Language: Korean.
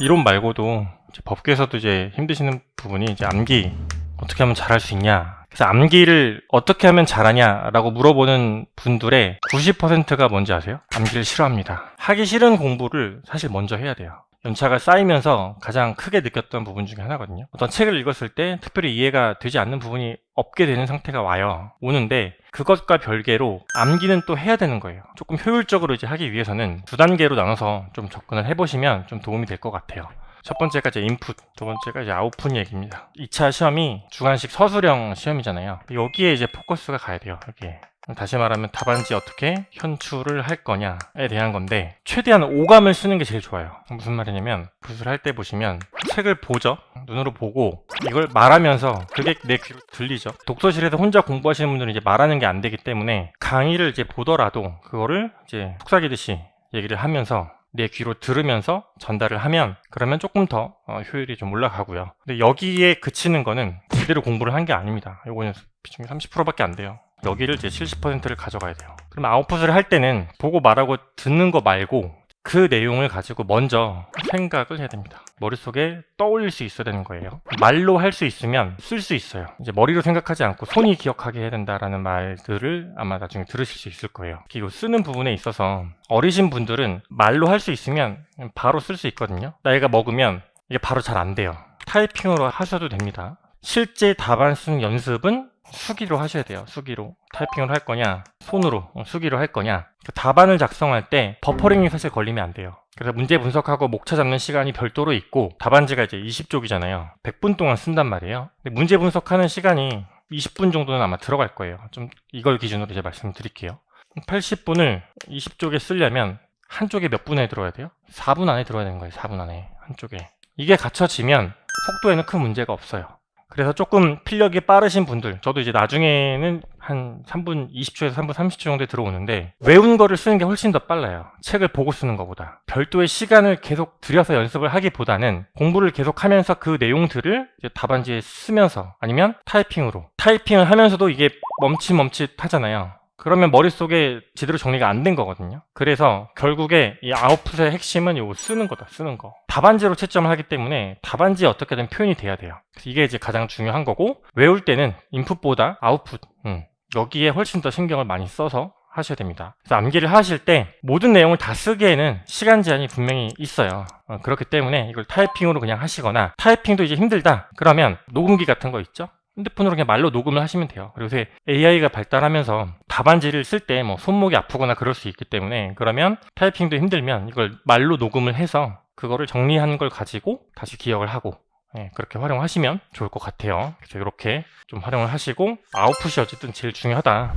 이론 말고도 이제 법규에서도 이제 힘드시는 부분이 이제 암기 어떻게 하면 잘할 수 있냐. 그래서 암기를 어떻게 하면 잘하냐라고 물어보는 분들의 90%가 뭔지 아세요? 암기를 싫어합니다. 하기 싫은 공부를 사실 먼저 해야 돼요. 연차가 쌓이면서 가장 크게 느꼈던 부분 중에 하나거든요. 어떤 책을 읽었을 때 특별히 이해가 되지 않는 부분이 없게 되는 상태가 와요. 오는데 그것과 별개로 암기는 또 해야 되는 거예요. 조금 효율적으로 이제 하기 위해서는 두 단계로 나눠서 좀 접근을 해보시면 좀 도움이 될 것 같아요. 첫 번째가 이제 인풋, 두 번째가 이제 아웃풋 얘기입니다. 2차 시험이 주관식 서술형 시험이잖아요. 여기에 이제 포커스가 가야 돼요. 여기에. 다시 말하면 답안지 어떻게 현출을 할 거냐에 대한 건데 최대한 오감을 쓰는 게 제일 좋아요. 무슨 말이냐면 구술할 때 보시면 책을 보죠. 눈으로 보고 이걸 말하면서 그게 내 귀로 들리죠. 독서실에서 혼자 공부하시는 분들은 이제 말하는 게 안 되기 때문에 강의를 이제 보더라도 그거를 이제 속삭이듯이 얘기를 하면서 내 귀로 들으면서 전달을 하면 그러면 조금 더 어, 효율이 좀 올라가고요. 근데 여기에 그치는 거는 제대로 공부를 한 게 아닙니다. 요거는 비중이 30%밖에 안 돼요. 여기를 이제 70%를 가져가야 돼요. 그럼 아웃풋을 할 때는 보고 말하고 듣는 거 말고 그 내용을 가지고 먼저 생각을 해야 됩니다. 머릿속에 떠올릴 수 있어야 되는 거예요. 말로 할 수 있으면 쓸 수 있어요. 이제 머리로 생각하지 않고 손이 기억하게 해야 된다라는 말들을 아마 나중에 들으실 수 있을 거예요. 이거 쓰는 부분에 있어서 어리신 분들은 말로 할 수 있으면 바로 쓸 수 있거든요. 나이가 먹으면 이게 바로 잘 안 돼요. 타이핑으로 하셔도 됩니다. 실제 답안 쓰는 연습은 수기로 하셔야 돼요. 수기로. 타이핑을 할 거냐, 손으로 어, 수기로 할 거냐. 그 답안을 작성할 때 버퍼링이 사실 걸리면 안 돼요. 그래서 문제 분석하고 목차 잡는 시간이 별도로 있고 답안지가 이제 20쪽이잖아요. 100분 동안 쓴단 말이에요. 근데 문제 분석하는 시간이 20분 정도는 아마 들어갈 거예요. 좀 이걸 기준으로 이제 말씀드릴게요. 80분을 20쪽에 쓰려면 한쪽에 몇 분에 들어야 돼요? 4분 안에 들어야 되는 거예요. 4분 안에 한쪽에. 이게 갖춰지면 속도에는 큰 문제가 없어요. 그래서 조금 필력이 빠르신 분들, 저도 이제 나중에는 한 3분 20초에서 3분 30초 정도에 들어오는데, 외운 거를 쓰는 게 훨씬 더 빨라요. 책을 보고 쓰는 것보다. 별도의 시간을 계속 들여서 연습을 하기보다는 공부를 계속 하면서 그 내용들을 답안지에 쓰면서 아니면 타이핑으로. 타이핑을 하면서도 이게 멈칫멈칫 하잖아요. 그러면 머릿속에 제대로 정리가 안 된 거거든요. 그래서 결국에 이 아웃풋의 핵심은 이거 쓰는 거다, 쓰는 거. 답안지로 채점을 하기 때문에 답안지에 어떻게든 표현이 돼야 돼요. 이게 이제 가장 중요한 거고, 외울 때는 인풋보다 아웃풋, 음, 여기에 훨씬 더 신경을 많이 써서 하셔야 됩니다. 그래서 암기를 하실 때 모든 내용을 다 쓰기에는 시간 제한이 분명히 있어요. 어, 그렇기 때문에 이걸 타이핑으로 그냥 하시거나 타이핑도 이제 힘들다. 그러면 녹음기 같은 거 있죠? 핸드폰으로 그냥 말로 녹음을 하시면 돼요. 그리고 요새 AI가 발달하면서 답안지를 쓸 때 뭐 손목이 아프거나 그럴 수 있기 때문에 그러면 타이핑도 힘들면 이걸 말로 녹음을 해서 그거를 정리한 걸 가지고 다시 기억을 하고 예, 그렇게 활용하시면 좋을 것 같아요. 그래서 이렇게 좀 활용을 하시고 아웃풋이 어쨌든 제일 중요하다.